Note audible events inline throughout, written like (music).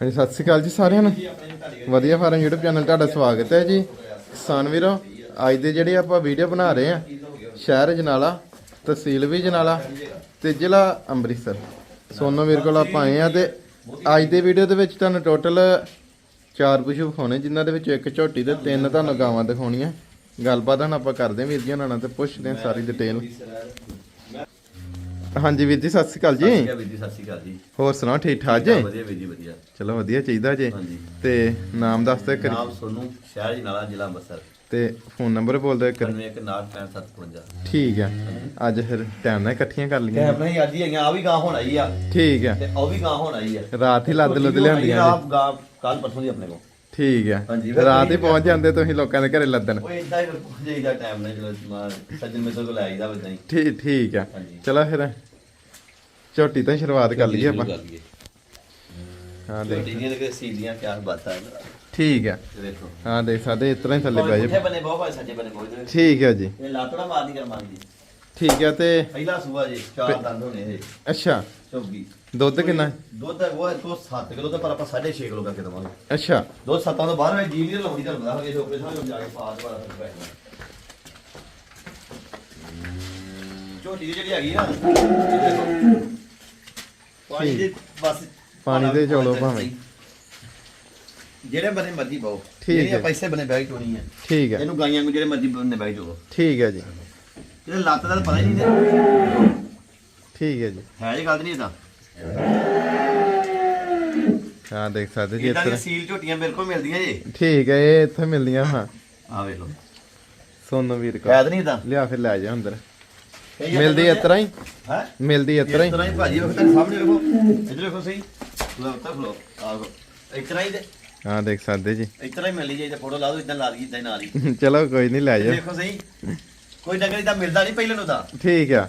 ਹਾਂਜੀ, ਸਤਿ ਸ਼੍ਰੀ ਅਕਾਲ ਜੀ ਸਾਰਿਆਂ ਨੂੰ। ਵਧੀਆ ਫਾਰਮ YouTube ਚੈਨਲ ਤੁਹਾਡਾ ਸਵਾਗਤ ਹੈ ਜੀ। ਕਿਸਾਨ ਵੀਰੋ, ਅੱਜ ਦੇ ਜਿਹੜੇ ਆਪਾਂ ਵੀਡੀਓ ਬਣਾ ਰਹੇ ਆ ਸ਼ਹਿਰ ਜਨਾਲਾ, ਤਹਿਸੀਲ ਵੀ ਜਨਾਲਾ ਤੇ ਜ਼ਿਲ੍ਹਾ ਅੰਮ੍ਰਿਤਸਰ। ਸੋਨੋ ਵੀਰ ਕੋਲ ਆਪਾਂ ਆਏ ਆ ਤੇ ਅੱਜ ਦੇ ਵੀਡੀਓ ਦੇ ਵਿੱਚ ਤੁਹਾਨੂੰ ਟੋਟਲ ਚਾਰ ਪਸ਼ੂ ਵਿਖਾਉਣੇ, ਜਿਨ੍ਹਾਂ ਦੇ ਵਿੱਚ ਇੱਕ ਝੋਟੀ ਤੇ ਤਿੰਨ ਤੁਹਾਨੂੰ ਗਾਵਾਂ ਦਿਖਾਉਣੀਆਂ। ਗੱਲਬਾਤ ਹੁਣ ਆਪਾਂ ਕਰਦੇ ਹਾਂ ਵੀਰ ਜੀ ਉਹਨਾਂ ਨਾਲ ਤੇ ਪੁੱਛਦੇ ਹਾਂ ਸਾਰੀ ਡਿਟੇਲ ਹਾਂਜੀ ਵੀਰ ਜੀ ਸਤਿ ਸ਼੍ਰੀ ਅਕਾਲ ਜੀ। ਵੀਰ ਜੀ ਸਤਿ ਸ਼੍ਰੀ ਅਕਾਲ ਜੀ। ਹੋਰ ਸੁਣਾਓ ਠੀਕ ਠਾਕ ਜੀ? ਵਧੀਆ ਵੀਰ ਜੀ ਵਧੀਆ। ਚਲੋ ਵਧੀਆ ਚਾਹੀਦਾ ਜੇ। ਹਾਂਜੀ। ਤੇ ਨਾਮ ਦੱਸ ਦਿਓ ਕਰੀ ਨਾਮ ਸੋਨੂੰ ਸ਼ਹਿਰ ਜੀ ਨਾਲਾ ਜ਼ਿਲ੍ਹਾ ਅੰਮ੍ਰਿਤਸਰ। ਤੇ ਫੋਨ ਨੰਬਰ ਬੋਲ ਦਿਓ ਕਰੀ 9165 ਠੀਕ ਹੈ ਅੱਜ ਫਿਰ ਟਾਈਮ ਨਾਲ ਇਕੱਠੀਆਂ ਕਰ ਲਈਆਂ। ਕੈਬ ਨਹੀਂ ਅੱਜ ਹੀ ਆਈਆਂ ਆ ਵੀ ਗਾਂ ਹੁਣ ਆਈ ਆ। ਠੀਕ ਹੈ ਤੇ ਉਹ ਵੀ ਗਾਂ ਹੁਣ ਆਈ ਆ। ਰਾਤ ਹੀ ਲੱਦ ਲੁੱਦ ਲਿਆਂਦੀਆਂ ਆਪ ਗਾਂ ਕੱਲ ਪਰਸੋਂ ਦੀ ਆਪਣੇ ਕੋਲ। ਠੀਕ ਫਿਰ ਰਾਤ ਹੀ ਪਹੁੰਚ ਜਾਂਦੇ ਤੁਸੀਂ ਲੋਕਾਂ ਦੇ ਘਰੇ ਲੱਦਣ। ਉਹ ਇਦਾਂ ਹੀ ਪਹੁੰਚ ਜਾਈਦਾ ਟਾਈਮ ਨਾਲ ਜਦੋਂ ਸੱਜਣ ਮਿੱਤਰ ਕੋਲ ਆਈਦਾ ਵਦਾਂ ਠੀਕ ਠੀਕ ਹੈ ਹਾਂਜੀ। ਚਲੋ ਫਿਰ ਝੋਟੀ ਤੋਂ ਹੀ ਸ਼ੁਰੂਆਤ ਕਰ ਲਈਏ ਆਪਾਂ। ਹਾਂ ਦੇਖ। ਛੋਟੀ ਦੀਆਂ ਤੇ ਸੀਲੀਆਂ ਕਿਆ ਬਾਤਾਂ ਹੈ ਠੀਕ ਹੈ ਦੇਖੋ। ਹਾਂ ਦੇਖ ਸਕਦੇ ਇਸ ਤਰ੍ਹਾਂ ਹੀ ਥੱਲੇ ਪੁੱਠੇ ਜਾ। ਬੰਨੇ ਬਹੁਤ ਭਾਈ ਸੱਜੇ ਬੰਨੇ ਬਹੁਤ ਠੀਕ ਹੈ ਜੀ। ਇਹ ਲਾਤੜਾ ਮਾਰਦੀ ਕਰ ਮਾਰਦੀ ਠੀਕ ਹੈ ਤੇ ਪਹਿਲਾ ਸੂਆ ਜੀ ਚਾਰ ਦੰਦ ਹੋਣੇ ਇਹ। ਅੱਛਾ। ਚੌਗੀ ਦੁੱਧ ਕਿੰਨਾ? ਹੈ? ਦੁੱਧ ਹੈ ਉਹ ਹੈ ਤੋਂ 7 ਕਿਲੋ ਤੇ ਪਰ ਆਪਾਂ 6.5 ਕਿਲੋ ਕਰਕੇ ਦਵਾਂਗੇ। ਅੱਛਾ। ਦੁੱਧ ਸੱਤਾਂ ਤੋਂ ਬਾਹਰ ਵਿੱਚ ਜੀ ਨਹੀਂ ਲਾਉਂਦੀ ਤੁਹਾਨੂੰ ਪਤਾ ਹੋਵੇ ਛੋਕਰੇ ਸਾਹਮਣੇ ਜਾ ਕੇ ਪਾ ਦਵਾ ਝੋਟੀ ਦੀ ਜਿਹੜੀ ਹੈਗੀ ਨਾ ਇਹ ਦੇਖੋ। ਪਾਣੀ ਦੇ ਬਸ ਪਾਣੀ ਦੇ ਚੌਲੋ ਭਾਵੇਂ। ਜਿਹੜੇ ਬੰਨੇ ਮਰਜ਼ੀ ਪਾਓ। ਠੀਕ ਹੈ। ਪੈਸੇ ਬਨੇ ਬੈਗ ਚੋਣੀ ਹੈ ਠੀਕ ਹੈ। ਇਹਨੂੰ ਗਾਈਆਂ ਨੂੰ ਜਿਹੜੇ ਮਰਜ਼ੀ ਬਨੇ ਬੈਗ ਚੋਲੋ ਠੀਕ ਹੈ ਜੀ। ਇਹਦੇ ਲੱਤ ਦਾ ਤਾਂ ਪਤਾ ਹੀ ਨਹੀਂ ਤੇ ਠੀਕ ਹੈ ਜੀ। ਹੈ ਇਹ ਗੱਲ ਨਹੀਂ ਇਹਦਾ। ਹਾਂ ਦੇਖ ਸਕਦੇ ਜੀ ਇਦਾਂ ਦੀਆਂ ਸੀਲ ਝੋਟੀਆਂ ਮੇਰੇ ਕੋਲ ਮਿਲਦੀਆਂ ਜੀ। ਠੀਕ ਹੈ ਇਹ ਇੱਥੇ ਮਿਲਦੀਆਂ ਹਾਂ। ਆ ਵੇਖ ਲਓ। ਸੋਨੂ ਵੀਰ ਕੋਲ ਕੈਦ ਨਹੀਂ ਇਦਾਂ ਲਿਆ ਫਿਰ ਲੈ ਜਾ ਅੰਦਰ। ਮਿਲਦੀ ਇਸ ਤਰ੍ਹਾਂ ਹੀ? ਹੈ? ਮਿਲਦੀ ਇਸ ਤਰ੍ਹਾਂ ਇਸ ਹੀ? ਤਰ੍ਹਾਂ ਹੀ ਭਾਜੀ ਵੇਖੋ ਤੁਹਾਡੇ ਸਾਹਮਣੇ ਵੇਖੋ ਇੱਧਰ ਵੇਖੋ ਸਹੀ। ਲਓ ਉੱਤਰ ਖਲੋ। ਆਹੋ ਇਸ ਤਰ੍ਹਾਂ ਹੀ ਦੇ ਹਾਂ ਦੇਖ ਸਕਦੇ ਜੀ। ਇਸ ਤਰ੍ਹਾਂ ਹੀ ਮਿਲ ਲਈ ਜੇ ਫੋਟੋ ਲਾ ਦੋ ਇਦਾਂ ਲਾ ਦਈਏ ਇਦਾਂ ਨਾਲ ਹੀ। (laughs) ਚਲੋ ਕੋਈ ਨਹੀਂ ਲੈ ਜਾ ਦੇਖੋ ਸਹੀ। ਕੋਈ ਡੰਗਰ ਇਦਾਂ ਮਿਲਦਾ ਨਹੀਂ ਪਹਿਲੇ ਨੂੰ ਤਾਂ। ਠੀਕ ਆ।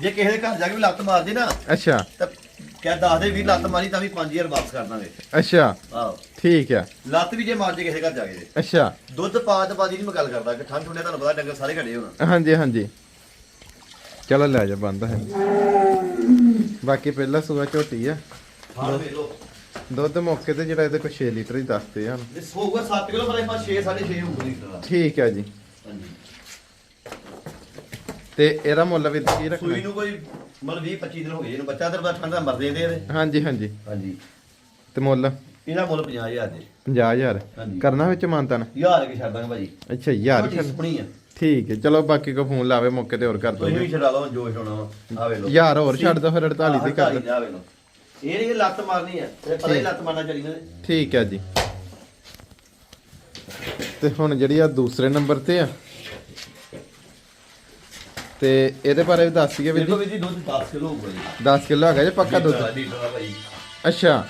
ਜੇ ਕਿਸੇ ਦੇ ਘਰ ਜਾ ਕੇ ਵੀ ਲੱਤ ਮਾਰਦੀ ਨਾ ਅੱਛਾ। ਤਾਂ ਕਹਿ ਦੱਸਦੇ ਵੀ ਲੱਤ ਮਾਰੀ ਤਾਂ ਵੀ 5000 ਵਾਪਸ ਕਰ ਦਾਂਗੇ। ਅੱਛਾ। ਆਹੋ। ਠੀਕ ਆ। ਲੱਤ ਵੀ ਜੇ ਮਾਰ ਜੇ ਕਿਸੇ ਘਰ ਜਾ ਕੇ। ਤੇ। ਅੱਛਾ। ਦੁੱਧ ਪਾਤ ਬਾਦੀ ਨਹੀਂ ਮੈਂ ਗੱਲ ਕਰਦਾ ਕਿ ਠੰਡ ਠੁੰਡੇ ਤੁਹਾਨੂੰ ਪਤਾ ਡੰਗਰ ਸਾਰੇ ਘੜੇ ਹੋਣ। ਹਾਂਜੀ ਹਾਂਜੀ। ਚਲੋ ਲੈ ਜਾ ਬੰਦ ਹੈ। ਬਾਕੀ ਪਹਿਲਾ ਸੂਆ ਝੋਟੀ ਆ। ਹਾਂ ਦੁੱਧ ਮੌਕੇ ਤੇ ਜਿਹੜਾ ਇਹਦੇ ਕੋਲ 6 ਲੀਟਰ ਹੀ ਦੱਸਦੇ ਹਨ ਜੇ ਹੋਊਗਾ 7 ਕਿਲੋ ਪਰ ਇਹ 6 6.5 ਹੋਊਗਾ ਲੀਟਰ ਦਾ ਠੀਕ ਆ ਜੀ। ਹਾਂਜੀ। ਤੇ ਇਹਦਾ ਮੁੱਲ ਵੀ ਕੀ ਸੂਈ ਰੱਖਣਾ ਨੂੰ ਕੋਈ ਮਤਲਬ 20 25 ਦਿਨ ਹੋ ਗਏ ਇਹਨੂੰ ਬੱਚਾ ਤੇ ਠੰਡ ਦਾ ਮਰਦੇ ਦੇ ਇਹਦੇ। ਹਾਂਜੀ ਹਾਂਜੀ। ਹਾਂਜੀ। ਤੇ ਮੁੱਲ? ਇਹਦਾ ਮੁੱਲ 50000 ਦੇ। 50000 ਹਾਂਜੀ। ਕਰਨਾ ਵਿੱਚ ਮਾਨਤਨ? ਯਾਰ ਕੇ ਛੱਡ ਦਾਂਗੇ ਭਾਜੀ। ਅੱਛਾ ਯਾਰ ਛੋਟੀ ਸੁਣੀ ਆ। ਠੀਕ ਹੈ ਚਲੋ ਬਾਕੀ ਕੋ ਫੋਨ ਲਾਵੇ ਮੌਕੇ ਤੇ ਹੋਰ ਕਰ ਤੁਸੀਂ ਦੋਗੇ ਵੀ ਛਡਾ ਲਓ ਜੋਸ਼ ਹੋਣਾ ਵਾ ਆ ਵੇ ਲਓ। ਯਾਰ ਹੋਰ ਛੱਡ ਦੋ ਫਿਰ 48 ਦੀ ਕਰ ਦਿਓ ਆ ਵੇ ਲਓ। ਇਹ ਨਹੀਂ ਲੱਤ ਮਾਰਨੀ ਆ ਤੇ ਪਤਾ ਹੀ ਠੀਕ। ਲੱਤ ਮਾਰਨਾ ਚਾਹੀਦਾ ਨੇ ਠੀਕ ਹੈ ਜੀ। ਤੇ ਹੁਣ ਜਿਹੜੀ ਆ ਦੂਸਰੇ ਨੰਬਰ ਤੇ ਆ ਤੇ ਇਹਦੇ ਬਾਰੇ ਵੀ ਦੱਸ ਦਈਏ ਵੀਰ ਦੇਖੋ ਜੀ। ਵੀ ਜੀ ਦੁੱਧ 10 ਕਿਲੋ ਹੋਊਗਾ ਜੀ। 10 ਕਿਲੋ ਹੈਗਾ ਜੇ ਪੱਕਾ ਦੁੱਧ? ਲੀਟਰ ਦਾ ਭਾਈ। ਅੱਛਾ।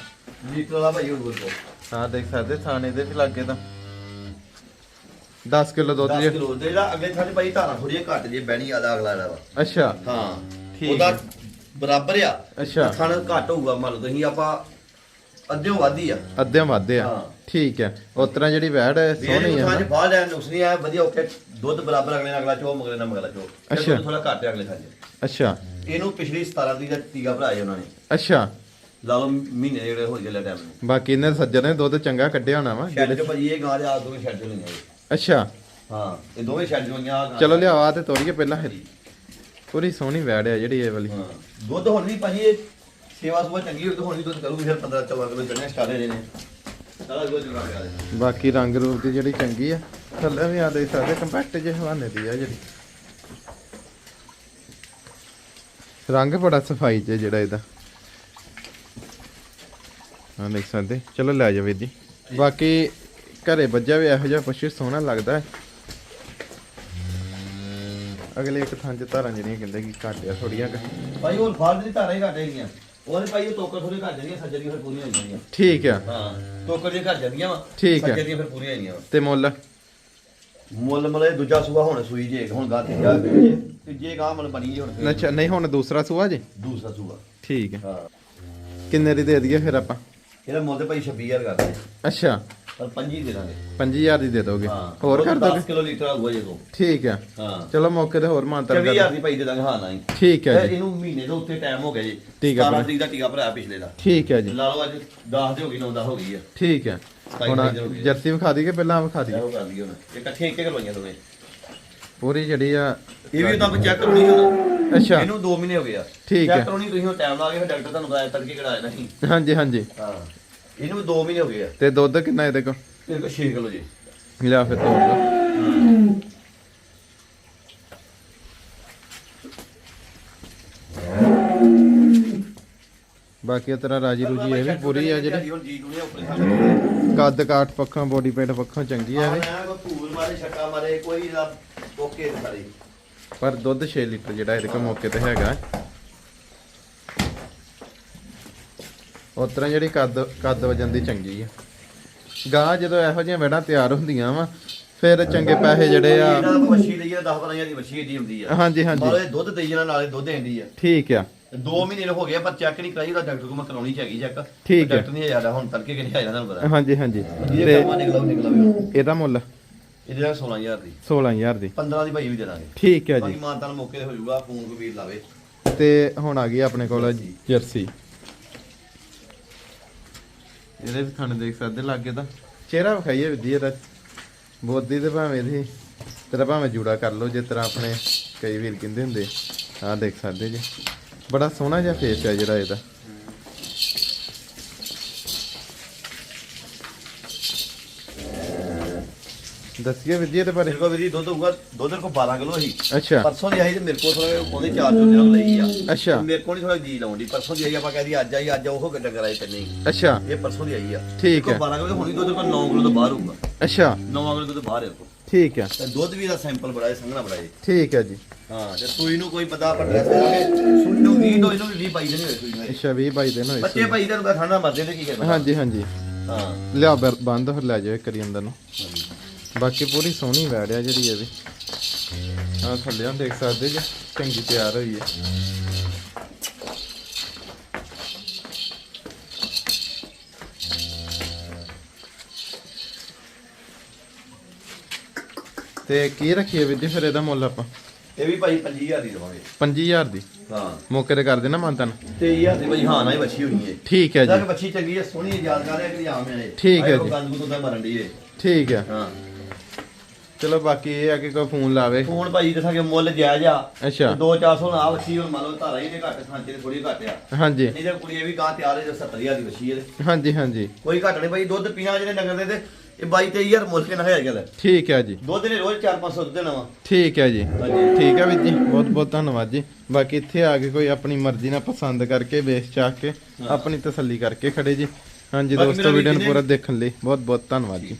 ਲੀਟਰ ਭਾਈ ਹੋਊਗਾ। ਦੁੱਧ ਹਾਂ ਦੇਖ ਸਕਦੇ ਥਾਣੇ ਦੇ ਵੀ ਲੱਗੇ ਤਾਂ। 10 ਕਿਲੋ ਦੁੱਧ 10 ਜੇ। ਕਿਲੋ ਦੇ ਜਿਹੜਾ ਅੱਗੇ ਥਾਣੇ ਭਾਈ ਧਾਰਾਂ ਥੋੜੀ ਘੱਟ ਜੇ ਬਹਿਣੀ ਆਦਾ ਅਗਲਾ ਜਿਹੜਾ ਵਾ। ਅੱਛਾ। ਹਾਂ ਠੀਕ ਉਹਦਾ। ਬਰਾਬਰ ਆ। ਅੱਛਾ। ਥਣ ਘੱਟ ਹੋਊਗਾ ਮੰਨ ਲਓ ਤੁਸੀਂ ਆਪਾਂ ਅੱਧਿਓ ਵਾਧੀ ਆ। ਅੱਧੇ ਵਾਧੇ ਆ। ਹਾਂ। ਠੀਕ ਹੈ। ਉਸ ਤਰ੍ਹਾਂ ਜਿਹੜੀ ਵੈੜ ਹੈ ਸੋਹਣੀ ਸੋਹਣੀ ਥਾਂ 'ਚ ਬਾਹਰ ਲੈਣ ਨੁਕਸ ਨਹੀਂ ਆਇਆ ਵਧੀਆ ਓਕੇ ਦੁੱਧ ਬਰਾਬਰ ਅਗਲੇ ਨਾਲ ਅਗਲਾ ਚੋ ਮਗਲੇ ਨਾਲ ਮਗਲਾ ਚੋ ਅੱਛਾ। ਥੋੜਾ ਘੱਟ ਹੈ ਅਗਲੇ ਥਾਂ 'ਚ। ਅੱਛਾ। ਇਹਨੂੰ ਪਿਛਲੀ 17 ਦੀ ਦਾ ਟੀਕਾ ਭਰਾਇਆ ਉਹਨਾਂ ਨੇ। ਅੱਛਾ। ਲਾ ਲਓ ਮਹੀਨੇ ਜਿਹੜੇ ਹੋ ਗਏ ਟਾਈਮ ਨੂੰ। ਬਾਕੀ ਇਹਨੇ ਸੱਜਣ ਨੇ ਦੁੱਧ ਚੰਗਾ ਕੱਢਿਆ ਹੋਣਾ ਵਾ ਸ਼ੈੱਡ 'ਚ ਭਾਜੀ ਇਹ ਗਾਂ ਦੇ ਆ ਦੋਵੇਂ ਸ਼ੈੱਡ 'ਚ ਲਈਆਂ ਇਹ। ਅੱਛਾ। ਹਾਂ ਇਹ ਦੋਵੇਂ 'ਚ ਹੋਈਆਂ। ਚਲੋ ਲਿਆਓ ਆ ਤੇ ਤੋਰੀਏ ਪਹਿਲਾਂ। ਫਿਰ ਪੂਰੀ ਸੋਹਣੀ ਵੈੜ ਜਿਹੜੀ ਇਹ ਵਾਲੀ। ਹਾਂ ਦੁੱਧ ਹੁਣ ਵੀ ਭਾਜੀ ਇਹ ਸੇਵਾ ਸੁਭਾ ਚੰਗੀ ਹੋਈ ਤਾਂ ਹੁਣ ਵੀ ਦੁੱਧ ਕਰੂਗੀ ਫਿਰ 15 14 ਕਿਲੋ ਚੜਨੇ ਸਟਾਰਟ ਹੋ ਨੇ ਸਾਰਾ ਦੁੱਧ ਜੁਗਾ ਗਿਆ ਬਾਕੀ ਰੰਗ ਰੂਪ ਦੀ ਜਿਹੜੀ ਚੰਗੀ ਆ ਥੱਲੇ ਵੀ ਆ ਦੇ ਸਕਦੇ ਕੰਪੈਕਟ ਜਿਹੇ ਹਵਾਨੇ ਦੀ ਆ ਜਿਹੜੀ। ਰੰਗ ਬੜਾ ਸਫ਼ਾਈ ਚ ਜਿਹੜਾ ਇਹਦਾ। ਹਾਂ ਦੇਖ ਸਕਦੇ। ਚਲੋ ਲੈ ਜਾ ਵੀਰ ਜੀ। ਬਾਕੀ ਘਰੇ ਵੱਜਾ ਵੀ ਇਹੋ ਜਿਹਾ ਪਸ਼ੂ ਸੋਹਣਾ ਲੱਗਦਾ ਹੈ। ਅਗਲੇ ਇੱਕ ਥਾਂ 'ਚ ਧਾਰਾਂ ਜਿਹੜੀਆਂ ਕਹਿੰਦੇ ਕਿ ਘੱਟ ਆ ਥੋੜੀਆਂ। ਭਾਈ ਉਹ ਫਾਲਟ ਦੀ ਧਾਰਾਂ ਹੀ ਘੱਟ ਹੈਗੀਆਂ। ਉਹਦੇ ਭਾਈ ਉਹ ਤੋਕਰ ਥੋੜੀ ਘੱਟ ਜਾਂਦੀਆਂ ਦੀਆਂ ਫਿਰ ਪੂਰੀਆਂ ਹੋ ਜਾਂਦੀਆਂ। ਠੀਕ ਆ। ਹਾਂ ਤੋਕਰ ਦੀਆਂ ਘੱਟ ਜਾਂਦੀਆਂ ਵਾ ਠੀਕ ਹੈ। ਸੱਜਰ ਦੀਆਂ ਫਿਰ ਪੂਰੀਆਂ ਹੋ ਜਾਂਦੀਆਂ ਵਾ। ਤੇ ਮੁੱਲ? ਮੁੱਲ ਮਲੇ ਦੂਜਾ ਸੂਆ ਹੁਣ ਸੂਈ ਜੇ ਹੁਣ ਗਾ ਤੀਜਾ ਤੀਜੇ ਗਾਂ ਮਨ ਬਣੀ ਜੀ ਹੁਣ ਅੱਛਾ ਨਹੀਂ ਹੁਣ ਦੂਸਰਾ ਸੂਆ ਜੀ? ਦੂਸਰਾ ਸੂਆ। ਠੀਕ ਹੈ ਹਾਂ। ਕਿੰਨੇ ਦੀ ਦੇ ਦਈਏ ਫਿਰ ਆਪਾਂ? ਇਹਦਾ ਮੁੱਲ ਤੇ ਭਾਈ 26000 ਕਰਦੇ ਅੱਛਾ। ਪਰ 25 ਦੇ ਦਾਂਗੇ। 5000 ਦੀ ਦੇ ਦੋਗੇ। ਹਾਂ। ਹੋਰ ਕਰ 10 ਦੋਗੇ ਕਿਲੋ ਲੀਟਰ ਹੋਊਗਾ ਜੇ ਕੋ ਠੀਕ ਹੈ। ਹਾਂ। ਚਲੋ ਮੌਕੇ ਤੇ ਹੋਰ ਮਾਨਤਰ 24000 ਦੀ ਭਾਈ ਦੇ ਦਾਂਗੇ ਹਾਂ ਨਹੀਂ। ਠੀਕ ਹੈ ਜੀ। ਇਹਨੂੰ ਮਹੀਨੇ ਦੇ ਉੱਤੇ ਟਾਈਮ ਹੋ ਗਿਆ ਜੀ। ਠੀਕ ਹੈ 17 ਵੀਰੇ। ਤਰੀਕ ਦਾ ਟੀਕਾ ਭਰਾਇਆ ਪਿਛਲੇ ਦਾ। ਠੀਕ ਹੈ ਜੀ। ਲਾ ਲਓ ਅੱਜ 10 ਦੇ ਹੋ ਗਈ 9 ਦਾ ਹੋ ਗਈ ਆ। ਠੀਕ ਹੈ। ਹੁਣ। ਜਰਸੀ ਵਿਖਾ ਦਈਏ ਪਹਿਲਾਂ ਵਿਖਾ ਦਈਏ? ਉਹ ਕਰ ਲਈਏ ਹੁਣ। ਇਹ ਇੱਕ ਇੱਕ ਲਵਾਈਆਂ ਦੋਵੇਂ। ਪੂਰੀ ਜਿਹੜੀ ਆ ਇਹ ਵੀ ਤਾਂ ਚੈੱਕ ਕਰਨੀ ਹੁਣ। ਅੱਛਾ। ਇਹਨੂੰ 2 ਮਹੀਨੇ ਹੋ ਗਏ ਆ। ਠੀਕ ਹੈ। ਚੈੱਕ ਕਰਨੀ ਤੁਸੀਂ ਹੁਣ ਟਾਈਮ ਲਾ ਕੇ ਫਿਰ ਡਾਕਟਰ ਤੁਹਾਨੂੰ ਬਤਾਇਆ ਤੜਕੇ ਕਿਹੜਾ ਆਇਆ ਨਹੀਂ ਹਾਂਜੀ ਹਾਂਜੀ। ਹਾਂ। ਇਹਨੂੰ 2 ਮਹੀਨੇ ਹੋ ਗਏ ਆ। ਤੇ ਦੁੱਧ ਕਿੰਨਾ ਇਹਦੇ ਕੋਲ? ਇਹ ਕੋ 6 ਕਿਲੋ ਜੀ। ਲਿਆ ਫਿਰ ਤੋੜ ਲਓ ਬਾਕੀ ਤੇਰਾ ਰਾਜੀ ਰੂਜੀ ਇਹ ਵੀ ਪੂਰੀ ਆ ਜਿਹੜੀ। ਹੁਣ ਜੀ ਦੁਨੀਆ ਉੱਪਰ ਖਾਣੇ ਕੱਦ ਕਾਠ ਪੱਖੋਂ ਬੋਡੀ ਪੇਟ ਪੱਖੋਂ ਚੰਗੀ ਆ ਇਹ ਆ ਕੋਈ ਧੂਲ ਮਾਰੇ ਛੱਕਾ ਮਾਰੇ ਕੋਈ ਨਾ ਓਕੇ ਸਾਰੀ ਪਰ ਦੁੱਧ 6 ਲੀਟਰ ਜਿਹੜਾ ਇਹਦੇ ਕੋਲ ਮੌਕੇ ਤੇ ਹੈਗਾ। ਉਸ ਤਰ੍ਹਾਂ ਜਿਹੜੀ ਕੱਦ ਕੱਦ ਵਜਨ ਦੀ ਚੰਗੀ ਆ। ਗਾਂ ਜਦੋਂ ਇਹੋ ਜਿਹੀਆਂ ਵੈੜਾਂ ਤਿਆਰ ਹੁੰਦੀਆਂ ਵਾ ਫਿਰ ਚੰਗੇ ਪੈਸੇ ਜਿਹੜੇ ਆ ਇਹਨਾਂ ਦਾ ਮੱਛੀ ਲਈ 10 12000 ਦੀ ਮੱਛੀ ਦੀ ਹੁੰਦੀ ਆ। ਹਾਂਜੀ ਹਾਂਜੀ। ਨਾਲੇ ਦੁੱਧ ਦੇਈ ਜਾਣਾ ਨਾਲੇ ਦੁੱਧ ਦੇਂਦੀ ਆ। ਠੀਕ ਆ। 2 ਮਹੀਨੇ ਹੋ ਗਏ ਪਰ ਚੈੱਕ ਨਹੀਂ ਕਰਾਈ ਉਹਦਾ ਡਾਕਟਰ ਕੋਲ ਮੈਂ ਕਰਾਉਣੀ ਚਾਹੀਦੀ ਚੈੱਕ ਠੀਕ ਹੈ। ਡਾਕਟਰ ਨਹੀਂ ਆਇਆ ਹੁਣ ਤੜਕੇ ਕਿ ਨਹੀਂ ਆਇਆ ਤੁਹਾਨੂੰ ਪਤਾ। ਹਾਂਜੀ ਹਾਂਜੀ। ਇਹ ਕੰਮਾਂ ਨਿਕਲਾਓ ਨਿਕਲਾਵੇ ਹੁਣ ਇਹਦਾ ਮੁੱਲ? ਇਹਦੇ ਨਾਲ 16000 ਦੀ। 16000 ਦੀ। 15 ਦੀ ਭਾਈ ਵੀ ਦੇ ਦਾਂਗੇ। ਠੀਕ ਹੈ ਬਾਕੀ ਜੀ ਮਾਨਤਾਨ ਮੌਕੇ ਤੇ ਹੋ ਜਾਊਗਾ ਫੋਨ ਕੋ ਵੀਰ ਲਾਵੇ। ਤੇ ਹੁਣ ਆ ਗਈ ਆਪਣੇ ਕੋਲ ਜਰਸੀ। ਇਹਦੇ ਵੀ ਖਾਣੇ ਦੇਖ ਸਕਦੇ, ਲਾਗੇ ਦਾ ਚਿਹਰਾ ਵਿਖਾਈਏ ਵਿਧੀ ਇਹਦਾ। ਬੋਦੀ ਤੇ ਭਾਵੇਂ ਦੀ ਤੇਰਾ ਭਾਵੇਂ ਜੂੜਾ ਕਰ ਲਓ, ਜਿਸ ਤਰ੍ਹਾਂ ਆਪਣੇ ਕਈ ਵੀਰ ਕਹਿੰਦੇ ਹੁੰਦੇ। ਆਹ ਦੇਖ ਸਕਦੇ ਜੀ। ਬੜਾ ਸੋਹਣਾ ਜਿਹਾ ਫੇਸ ਹੈ ਜਿਹੜਾ ਇਹਦਾ। ਦੱਸਿਏ ਵਿਧੀ ਇਹਦੇ ਬਾਰੇ। ਮੇਰੇ ਕੋਲ ਵੀਰ ਦੁੱਧ ਹੋਊਗਾ ਦੁੱਧ ਕੋ 12 ਕਿਲੋ ਸੀ। ਅੱਛਾ। ਪਰਸੋਂ ਦੀ ਆਈ ਤੇ ਮੇਰੇ ਕੋਲ ਥੋੜਾ ਉਹਦੇ ਚਾਰ ਚੋਂ ਦਿਨ ਲਈ ਆ। ਅੱਛਾ। ਤੇ ਮੇਰੇ ਕੋਲ ਨਹੀਂ ਥੋੜਾ ਜੀ ਲਾਉਂਦੀ ਪਰਸੋਂ ਦੀ ਆਈ ਆਪਾਂ ਕਹਿੰਦੀ ਅੱਜ ਆਈ ਅੱਜ ਉਹ ਗੱਡਾ ਕਰਾਏ ਤੇ ਨਹੀਂ ਅੱਛਾ। ਇਹ ਪਰਸੋਂ ਦੀ ਆਈ ਆ। ਠੀਕ ਕੋ ਹੈ। 12 ਕਿਲੋ ਹੋਣੀ ਦੁੱਧ ਕੋ 9 ਕਿਲੋ ਤੋਂ ਬਾਹਰ ਹੋਊਗਾ। ਅੱਛਾ। 9 ਕਿਲੋ ਤੋਂ ਬਾਹਰ ਹੈ ਠੀਕ ਹੈ। ਤੇ ਦੁੱਧ ਵੀ ਦਾ ਸੈਂਪਲ ਬੜਾ ਹੈ ਸੰਘਣਾ ਬੜਾ ਹੈ ਠੀਕ ਹੈ ਜੀ। ਹਾਂ ਜੇ ਸੂਈ ਨੂੰ ਕੋਈ ਪਤਾ ਆਪਾਂ ਡਰੈਸ ਦੇਵਾਂਗੇ ਸੂਈ ਨੂੰ 20 ਤੋਂ ਇਹਨੂੰ 20 ਪਾਈ ਦੇਣੇ ਹੋਏ ਸੂਈ ਨੂੰ ਇਹ। ਅੱਛਾ 20 22 ਦਿਨ ਹੋਏ ਬੱਚੇ ਭਾਈ ਤੈਨੂੰ ਤਾਂ ਠੰਡਾ ਮਰਦੇ ਤੇ ਕੀ ਕਰਨਾ? ਹਾਂਜੀ ਹਾਂਜੀ। ਹਾਂ। ਲਿਆ ਬੰਦ ਫਿਰ ਲੈ ਜਾਓ ਇੱਕ ਵਾਰੀ ਅੰਦਰ ਨੂੰ। ਬਾਕੀ ਪੂਰੀ ਸੋਹਣੀ ਵੈੜ ਆ ਜਿਹੜੀ ਇਹ ਵੀ। ਆ ਥੱਲੇ ਦੇਖ ਸਕਦੇ ਜੀ ਚੰਗੀ ਤਿਆਰ ਹੋਈ ਹੈ ਤੇ ਕੀ ਰੱਖੀਏ ਵੀਰ ਜੀ ਫਿਰ ਇਹਦਾ ਮੁੱਲ ਆਪਾਂ? ਇਹ ਵੀ ਭਾਈ 25000 ਦੀ ਦੇਵਾਂਗੇ। 5000 ਦੀ? ਹਾਂ। ਮੌਕੇ ਤੇ ਕਰ ਦੇਣਾ ਮੰਤਨ 23000 ਦੀ ਭਾਈ ਹਾਂ ਨਾ ਹੀ ਬੱਚੀ ਹੋਣੀ ਹੈ ਠੀਕ ਹੈ ਜੀ। ਕਿ ਬੱਚੀ ਚੰਗੀ ਹੈ ਸੋਹਣੀ ਯਾਦਗਾਰ ਹੈ ਕਿ ਆਮ ਹੈ ਠੀਕ ਹੈ ਜੀ। ਗੰਦ ਗੁੰਦ ਦਾ ਮਰਨ ਦੀ ਹੈ ਠੀਕ ਹੈ। ਹਾਂ। ਚਲੋ ਬਾਕੀ ਇਹ ਆ ਕਿ ਕੋਈ ਫੋਨ ਲਾਵੇ। ਫੋਨ ਭਾਈ ਦੱਸਾਂਗੇ ਮੁੱਲ ਜਾਇਜ਼ ਆ। ਅੱਛਾ। 2-400 ਨਾ ਬੱਚੀ ਹੁਣ ਮੰਨ ਲਓ ਧਾਰਾ ਹੀ ਤੇ ਘੱਟ ਖਾਂਚੇ ਤੇ ਥੋੜੀ ਘੱਟ ਆ। ਹਾਂਜੀ। ਨਹੀਂ ਤੇ ਕੁੜੀ ਇਹ ਵੀ ਗਾਂ ਤਿਆਰ ਹੈ ਜੋ 70000 ਦੀ ਬੱਚੀ ਹੈ ਹਾਂਜੀ ਹਾਂਜੀ। ਕੋਈ ਘੱਟ ਨਹੀਂ ਭਾਈ ਦੁੱਧ ਪੀਣਾ ਜਿਹੜੇ ਨਗਰ ਦੇ ਤੇ ਇਹ 22-23000 ਮੁੱਲ ਕੇ ਨਾ ਹੈ ਗੱਲ ਠੀਕ ਹੈ ਜੀ। ਦੁੱਧ ਨੇ ਰੋਜ਼ 4-500 ਦੁੱਧ ਦੇਣਾ ਵਾ। ਠੀਕ ਹੈ ਜੀ। ਹਾਂਜੀ। ਠੀਕ ਹੈ ਵੀਰ ਜੀ ਬਹੁਤ ਬਹੁਤ ਧੰਨਵਾਦ ਜੀ। ਬਾਕੀ ਇੱਥੇ ਆ ਕੇ ਕੋਈ ਆਪਣੀ ਮਰਜ਼ੀ ਨਾਲ ਪਸੰਦ ਕਰਕੇ ਵੇਚ ਚਾਹ ਕੇ ਆਪਣੀ ਤਸੱਲੀ ਕਰਕੇ ਖੜੇ ਜੀ। ਹਾਂਜੀ ਦੋਸਤੋ ਵੀਡੀਓ ਨੂੰ ਪੂਰਾ ਦੇਖਣ ਲਈ ਬਹੁਤ ਬਹੁਤ ਧੰਨਵਾਦ ਜੀ।